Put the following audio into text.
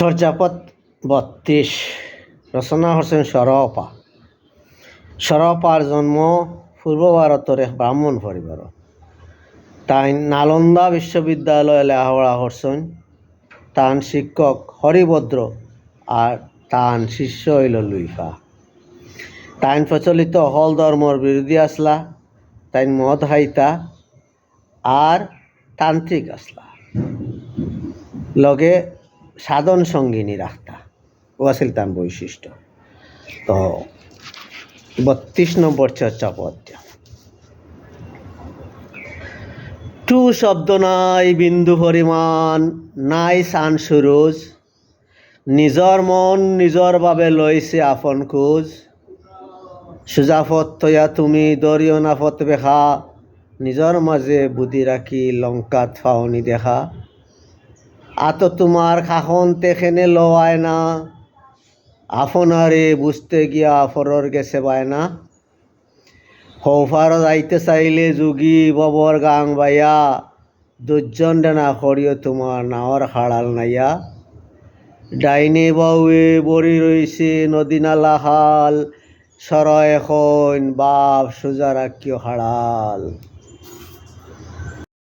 চর্যাপদ বত্রিশ, রচনা করছেন সরপা সরপার জন্ম পূর্ব ভারতের এক ব্রাহ্মণ পরিবার। তাই নালন্দা বিশ্ববিদ্যালয়ে লেখাপড়া করছেন। তান শিক্ষক হরিভদ্র আর তান শিষ্য হইল লুইফা। তাইন প্রচলিত হল ধর্মর বিরোধী আসলা তাইন মদ হাইতা আর তান্ত্রিক আসলা। লগে সাধন সঙ্গিনী রাখতা। ও আছিল তার বৈশিষ্ট্য। তো বত্রিশ নম্বর চর্চা পদ্য টু শব্দ নাই, বিন্দু পরিমাণ, নাই সান সুরুজ। নিজর মন নিজর বাবে লৈছে আপন খোজ। সুজাফত তয়া তুমি দরিয় নাফত বেখা নিজর মাঝে বুদ্ধি রাখি লঙ্কাত ফাওনি দেখা। আতো তোমার খাখন তেখেনে লওয়ায় না। আপনারে বুঝতে গিয়া ফরর গেছে বায় না। হৌফার যাইতে চাইলে যোগী ববর গাং বাইয়া দুজন ডানা করিও তোমার নাওয়ার হাড়াল নাইয়া। ডাইনে বাউয়ে বড়ি রইছে নদী নালা হাল। সরয় এখন বাপ সোজা রাখিও হাড়াল।